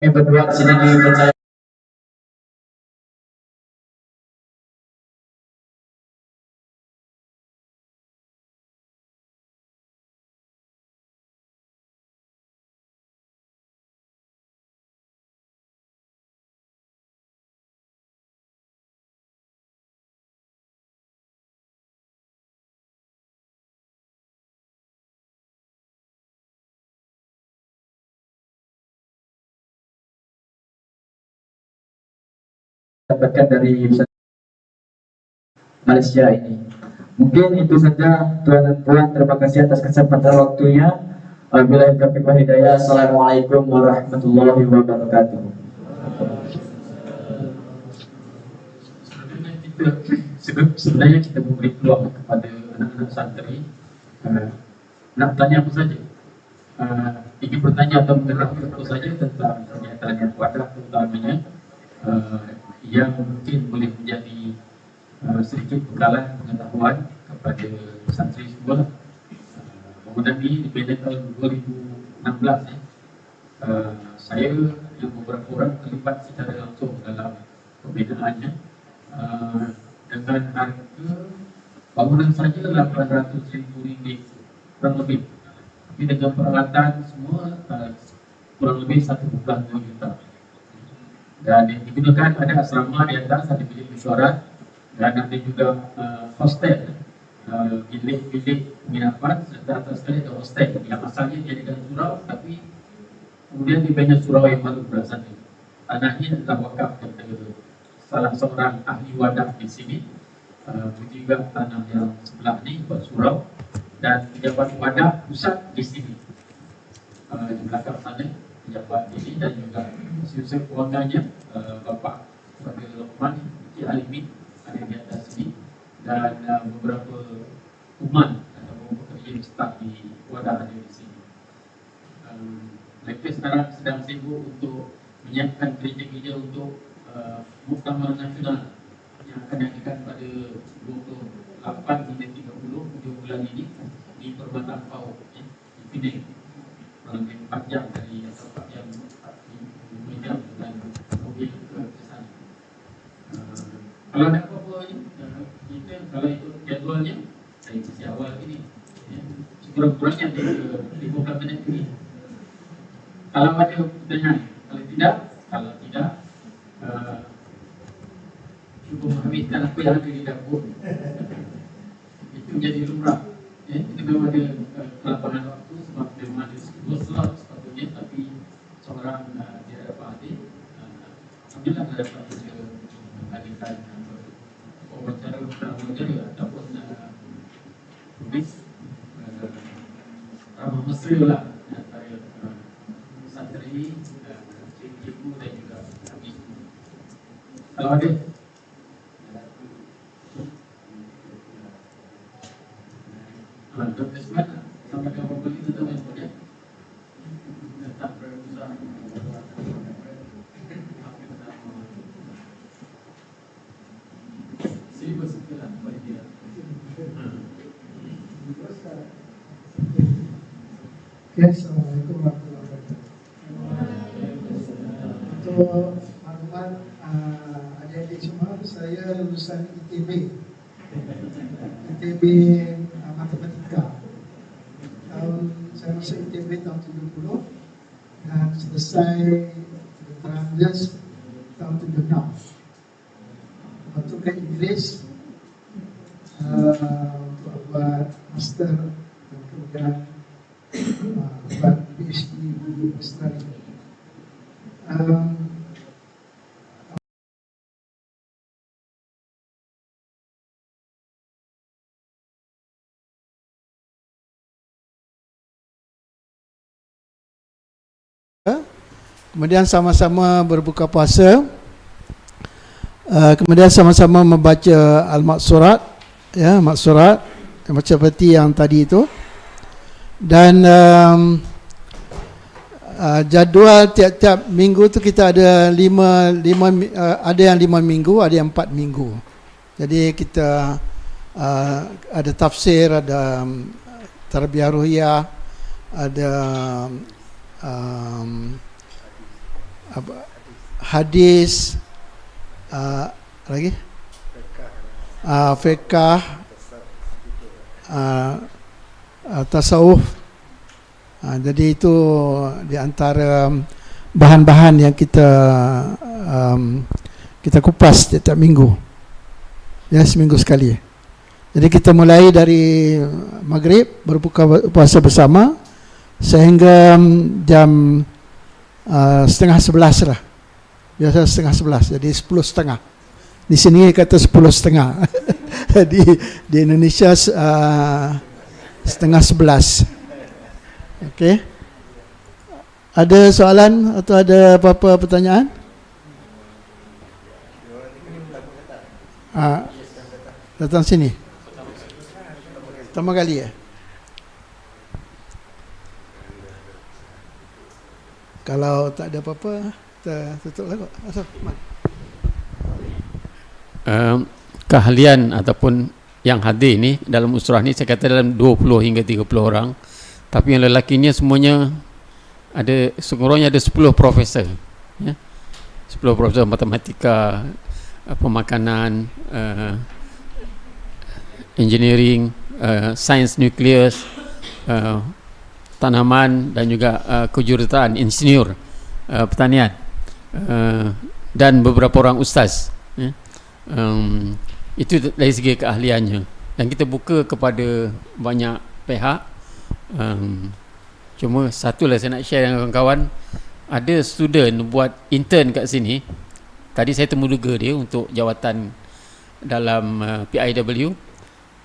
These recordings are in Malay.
evacuated dapatkan dari Malaysia ini. Mungkin itu saja tuan dan puan. Terima kasih atas kesempatan waktunya. Wabillahi taufiq wal hidayah. Assalamualaikum warahmatullahi wabarakatuh. Sebenarnya kita memberi peluang kepada anak-anak santri uh, nak tanya apa saja. Uh, ingin bertanya atau menerangkan apa saja tentang pernyataan yang wadah terutamanya uh, yang mungkin boleh menjadi uh, sedikit bekalan pengetahuan kepada santri semua uh, mengenai independen tahun 2016 ya. Uh, saya yang beberapa orang terlibat secara langsung dalam pembinaannya uh, dengan harga bangunan saja 800 ribu ringgit kurang lebih. Tapi dengan peralatan semua uh, kurang lebih 1.2 juta dan digunakan ada asrama di atas ada bilik mesyuarat dan ada juga uh, hostel. Uh, bilik-bilik penginapan serta atas sekali ada hostel. Yang asalnya dijadikan surau tapi kemudian dibina surau yang baru berasal dari tanahnya adalah wakaf kepada salah seorang ahli wadah di sini uh, juga tanah yang sebelah ni buat surau. Dan pejabat wadah pusat di sini uh, di belakang sana pejabat ini dan juga usaha keluarganya uh, Bapak Bapak Lokman Encik Alimin ada di atas sini. Dan beberapa umat atau pekerja staf di wadah ada di sini. Mereka sekarang sedang sibuk untuk menyiapkan kerja-kerja untuk uh, muktamar nasional yang akan diadakan pada 28 hingga 30 hujung bulan ini di Perbatang Pau ya, di Penang lebih 4 jam dari atau 4 jam 5 jam dengan mobil ke sana. Uh, kalau ada apa-apa uh, kita kalau ikut jadualnya dari sisi awal ini ya, sekurang-kurangnya di 15 minit ini kalau ada pertanyaan kalau tidak kalau tidak uh, cuba menghabiskan apa yang ada di dapur itu menjadi lumrah ya, kita memang ada uh, kelapangan waktu sebab memang ada 10 slot sepatutnya tapi seorang uh, tidak dapat hadir uh, Alhamdulillah tidak dapat kita menghadirkan uh, wawancara wawancara ataupun uh, tulis uh, ramah mesra lah antara uh, santri, uh, cikgu dan juga habis kalau ada Ah, Dr. Ismat, sama dengan apa kita tahu yang boleh tak berusaha Silibus kita lah bagi dia Ya, Assalamualaikum warahmatullahi wabarakatuh. Untuk maklumat uh, adik-adik semua, saya lulusan ITB. ITB uh, Matematika. Tahun saya masuk ITB tahun 70 dan selesai Terangges tahun 76. Kemudian sama-sama berbuka puasa. Uh, kemudian sama-sama membaca al-maksurat ya, maksurat macam seperti yang tadi itu. Dan um, uh, jadual tiap-tiap minggu tu kita ada lima, lima uh, ada yang lima minggu, ada yang empat minggu. Jadi kita uh, ada tafsir, ada um, tarbiyah ruhiyah, ada um, apa, hadis uh, lagi? Uh, fiqah uh, uh, tasawuf. Uh, jadi itu di antara bahan-bahan yang kita um, kita kupas setiap minggu. Ya seminggu sekali. Jadi kita mulai dari maghrib berbuka puasa bersama sehingga jam uh, setengah sebelas lah. Biasa setengah sebelas jadi sepuluh setengah. Di sini kata sepuluh setengah. Di di Indonesia uh, setengah sebelas. Okey. Ada soalan atau ada apa-apa pertanyaan? Uh, datang sini. Pertama kali ya kalau tak ada apa-apa kita tutup lah kot Asaf, uh, keahlian ataupun yang hadir ni dalam usrah ni saya kata dalam 20 hingga 30 orang. Tapi yang lelakinya semuanya ada sekurang ada 10 profesor ya. 10 profesor matematika uh, pemakanan uh, engineering uh, sains nuklear uh, tanaman dan juga uh, kejuruteraan insinyur uh, pertanian uh, dan beberapa orang ustaz ya. um, itu dari segi keahliannya. Dan kita buka kepada banyak pihak. Um, cuma satu lah saya nak share dengan kawan-kawan. Ada student buat intern kat sini. Tadi saya temuduga dia untuk jawatan dalam uh, PIW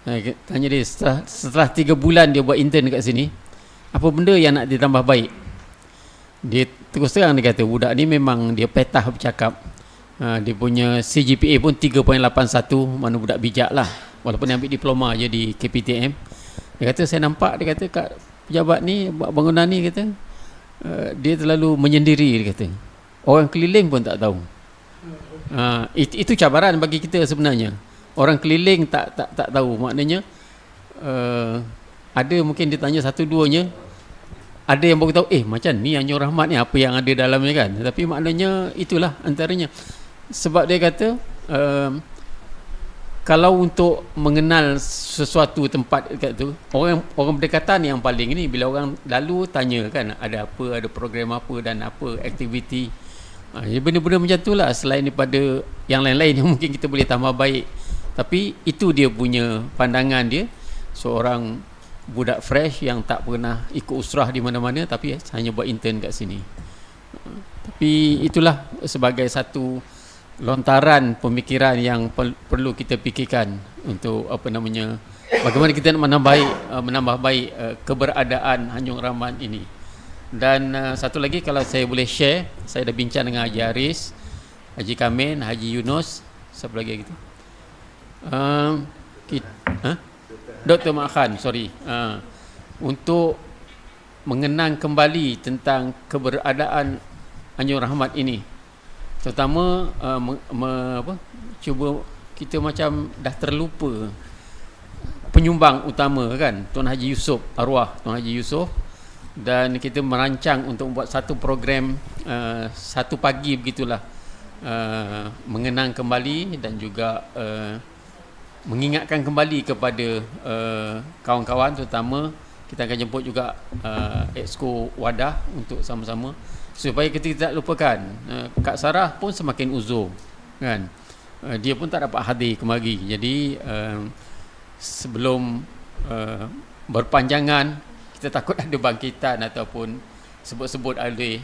uh, tanya dia setelah 3 bulan dia buat intern kat sini apa benda yang nak ditambah baik? Dia terus terang dia kata budak ni memang dia petah bercakap. Uh, dia punya CGPA pun 3.81 mana budak bijak lah. Walaupun dia ambil diploma je di KPTM dia kata saya nampak dia kata kat pejabat ni buat bangunan ni kata. Uh, dia terlalu menyendiri dia kata. Orang keliling pun tak tahu. Uh, it, itu cabaran bagi kita sebenarnya. Orang keliling tak tak tak tahu. Maknanya uh, ada mungkin ditanya satu duanya ada yang baru tahu eh macam ni Anjur Rahmat ni apa yang ada dalamnya kan? Tapi maknanya itulah antaranya. Sebab dia kata uh, kalau untuk mengenal sesuatu tempat dekat tu orang orang berdekatan yang paling ni bila orang lalu tanya kan ada apa ada program apa dan apa aktiviti. Ha, benda-benda macam tu lah selain daripada yang lain-lain yang mungkin kita boleh tambah baik. Tapi itu dia punya pandangan dia. Seorang budak fresh yang tak pernah ikut usrah di mana-mana tapi eh, hanya buat intern kat sini. Tapi itulah sebagai satu lontaran pemikiran yang perlu kita fikirkan untuk apa namanya bagaimana kita nak menambah baik uh, menambah baik uh, keberadaan Hanjung Rahman ini. Dan satu lagi kalau saya boleh share, saya dah bincang dengan Haji Aris, Haji Kamin, Haji Yunus, siapa lagi gitu. Uh, kita, huh? Dr. Makhan, sorry. Uh, untuk mengenang kembali tentang keberadaan Anjur Rahmat ini. Terutama uh, me, me, apa, cuba kita macam dah terlupa penyumbang utama kan Tuan Haji Yusof arwah Tuan Haji Yusof dan kita merancang untuk membuat satu program uh, satu pagi begitulah uh, mengenang kembali dan juga uh, mengingatkan kembali kepada uh, kawan-kawan terutama kita akan jemput juga uh, exco wadah untuk sama-sama supaya kita tidak lupakan uh, Kak Sarah pun semakin uzur kan? Uh, dia pun tak dapat hadir kemari. Jadi uh, sebelum uh, berpanjangan kita takut ada bangkitan ataupun sebut-sebut oleh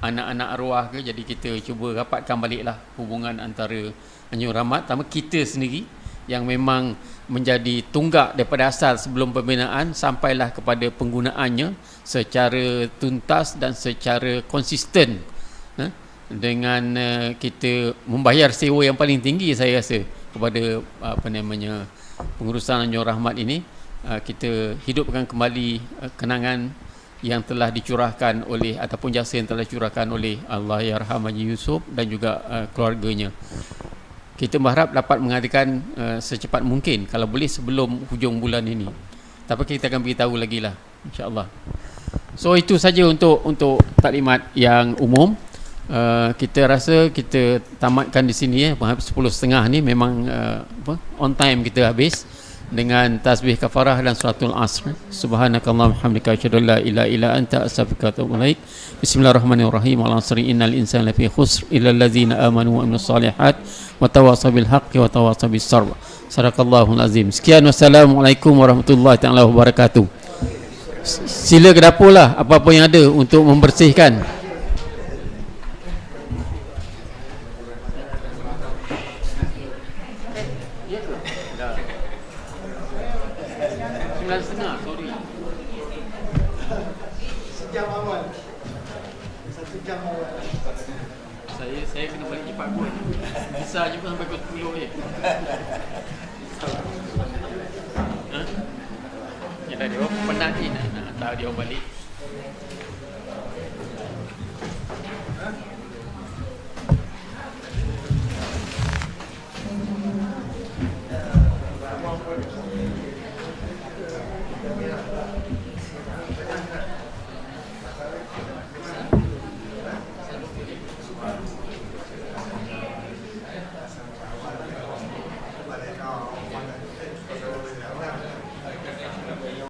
anak-anak arwah ke jadi kita cuba rapatkan baliklah hubungan antara Anjur Rahmat sama kita sendiri yang memang menjadi tunggak daripada asal sebelum pembinaan sampailah kepada penggunaannya secara tuntas dan secara konsisten eh, dengan uh, kita membayar sewa yang paling tinggi saya rasa kepada apa namanya pengurusan Anjur Rahmat ini. Uh, kita hidupkan kembali uh, kenangan yang telah dicurahkan oleh ataupun jasa yang telah dicurahkan oleh Allah Yarham Haji Yusuf dan juga uh, keluarganya kita berharap dapat mengadakan uh, secepat mungkin kalau boleh sebelum hujung bulan ini. Tapi kita akan beritahu lagi lah insyaAllah. So itu saja untuk untuk taklimat yang umum. Uh, kita rasa kita tamatkan di sini ya. Sepuluh setengah ni memang uh, apa, on time kita habis dengan tasbih kafarah dan suratul asr. Subhanakallahumma hamdika asyhadu an la ilaha illa anta astaghfiruka wa atubu ilaik. Bismillahirrahmanirrahim. Wal asri innal insana lafi khusr illa allazina amanu wa amilus solihat wa tawasaw bil haqqi wa tawasaw bis sabr. Sadaqallahul azim. Sekian wassalamualaikum warahmatullahi taala wabarakatuh. Sila ke dapur lah apa-apa yang ada untuk membersihkan. Sembilan setengah, sorry. Sejam awal. Satu jam awal. Saya saya kena balik cepat pun. Bisa je pun sampai pukul 10 je. Ha? Yalah dia orang penat ni nak, nak